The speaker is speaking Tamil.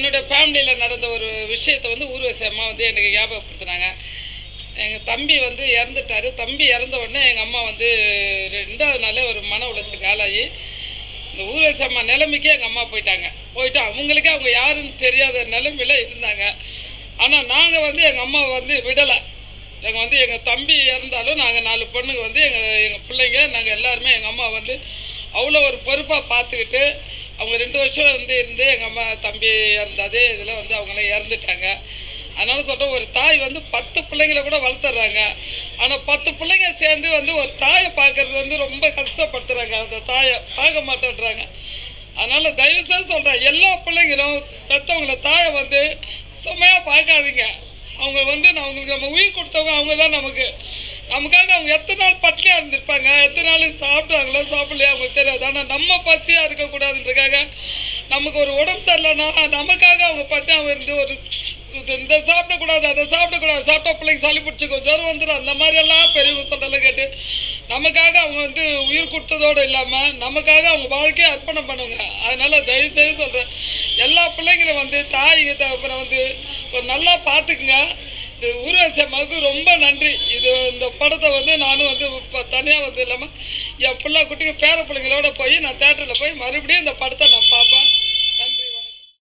என்னோட ஃபேமிலியில் நடந்த ஒரு விஷயத்தை வந்து ஊர்வசி அம்மா வந்து எனக்கு ஞாபகப்படுத்தினாங்க. எங்கள் தம்பி வந்து இறந்துட்டாரு. தம்பி இறந்த உடனே எங்கள் அம்மா வந்து ரெண்டாவது நாளே ஒரு மன உளைச்சல் ஆளாகி இந்த ஊர்வசி அம்மா நிலைமைக்கே எங்கள் அம்மா போயிட்டாங்க. போயிட்டு அவங்களுக்கே அவங்க யாருன்னு தெரியாத நிலைமையில் இருந்தாங்க. ஆனால் நாங்கள் வந்து எங்கள் அம்மாவை வந்து விடலை. எங்கள் வந்து எங்கள் தம்பி இறந்தாலும் நாங்கள் நாலு பொண்ணுங்க வந்து எங்கள் எங்கள் பிள்ளைங்க நாங்கள் எல்லாருமே எங்கள் அம்மா வந்து அவ்வளோ ஒரு பொறுப்பாக பார்த்துக்கிட்டு அவங்க ரெண்டு வருஷம் வந்து இருந்து எங்கள் அம்மா தம்பி இறந்தாது இதில் வந்து அவங்களாம் இறந்துட்டாங்க. அதனால் சொல்கிறேன் ஒரு தாய் வந்து பத்து பிள்ளைங்கள கூட வளர்த்துறாங்க. ஆனால் பத்து பிள்ளைங்க சேர்ந்து வந்து ஒரு தாயை பார்க்கறது வந்து ரொம்ப கஷ்டப்படுத்துகிறாங்க அந்த தாயை பார்க்க மாட்டேன்றாங்க. அதனால் தயவுசெய்து சொல்கிறேன் எல்லா பிள்ளைங்களும் பெற்றவங்கள தாயை வந்து சுமையாக பார்க்காதீங்க. அவங்க வந்து நான் அவங்களுக்கு நம்ம உயிர் கொடுத்தவங்க அவங்க தான் நமக்கு நமக்காக அவங்க எத்தனை நாள் பட்டினியாக இருந்திருப்பாங்க? எத்தனை நாள் சாப்பிட்டாங்களோ சாப்பிடலையா அவங்களுக்கு தெரியாது. ஆனால் நம்ம பசியாக இருக்கக்கூடாதுன்றக்காக நமக்கு ஒரு உடம்பு சரியில்லைன்னா நமக்காக அவங்க பட்டினியாக இருந்து ஒரு இந்த சாப்பிடக்கூடாது அதை சாப்பிடக்கூடாது சாப்பிட்டா பிள்ளைக்கு சளி பிடிச்சிக்கோ ஜுரம் வந்துடும் அந்த மாதிரியெல்லாம் பெரியவங்க சொல்கிறதெல்லாம் கேட்டு நமக்காக அவங்க வந்து உயிர் கொடுத்ததோடு இல்லாமல் நமக்காக அவங்க வாழ்க்கையை அர்ப்பணம் பண்ணுங்க. அதனால் தயவுசெய்து சொல்கிறேன் எல்லா பிள்ளைங்களும் வந்து தாய் தகப்பனை வந்து ஒரு நல்லா பார்த்துக்குங்க. இது ஊர்வசி அம்மாவுக்கு ரொம்ப நன்றி. இது இந்த படத்தை வந்து நானும் வந்து இப்போ தனியாக வந்து இல்லாமல் என் பிள்ளை குட்டிக்கு பேர பிள்ளைங்களோட போய் நான் தேட்டரில் போய் மறுபடியும் இந்த படத்தை நான் பார்ப்பேன்.